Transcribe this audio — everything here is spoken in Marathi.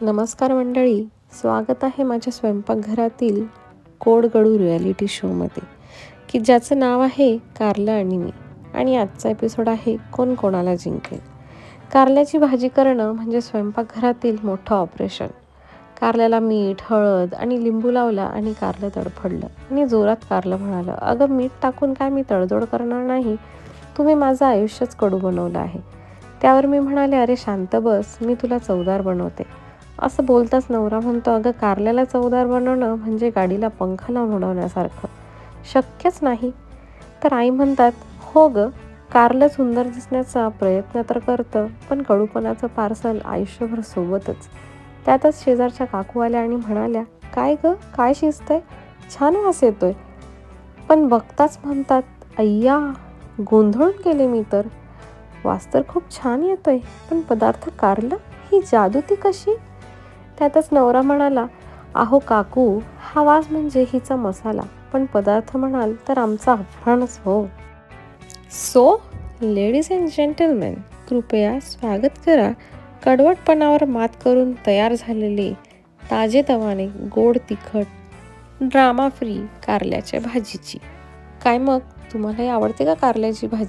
नमस्कार मंडळी स्वागत आहे माझ्या स्वयंपाकघरातील कोडगडू रियालिटी शोमध्ये की ज्याचं नाव आहे कारलं आणि मी. आणि आजचा एपिसोड आहे कोण कोणाला जिंकेल. कारल्याची भाजी करणं म्हणजे स्वयंपाकघरातील मोठं ऑपरेशन. कारल्याला मीठ हळद आणि लिंबू लावला आणि कारलं तडफडलं. आणि जोरात कारलं म्हणालं अगं मीठ टाकून काय मी तडजोड करणार नाही? तुम्ही माझं आयुष्यच कडू बनवलं आहे. त्यावर मी म्हणाले अरे शांत बस मी तुला चवदार बनवते. असं बोलताच नवरा म्हणतो अगं कारल्याला चवदार बनवणं म्हणजे गाडीला पंखा लावून शक्यच नाही. तर आई म्हणतात हो ग कारलं सुंदर दिसण्याचा प्रयत्न तर करतं पण कडूपणाचं पार्सल आयुष्यभर सोबतच. त्यातच शेजारच्या काकू आल्या आणि म्हणाल्या काय ग काय शिजतंय? छान वास येतोय. पण बघताच म्हणतात अय्या गोंधळून गेले मी तर. वास तर खूप छान येतोय पण पदार्थ कारलं? ही जादू ती कशी? त्यातच नवरा म्हणाला अहो काकू हा वास म्हणजे हिचा मसाला. पण पदार्थ म्हणाल तर आमचा अपमानच हो. सो लेडीज अँड जेंटलमॅन कृपया स्वागत करा. कडवटपणावर मात करून तयार झालेले ताजे तवाने गोड तिखट ड्रामा फ्री कारल्याच्या भाजीची. काय मग? तुम्हालाही आवडते का कारल्याची भाजी?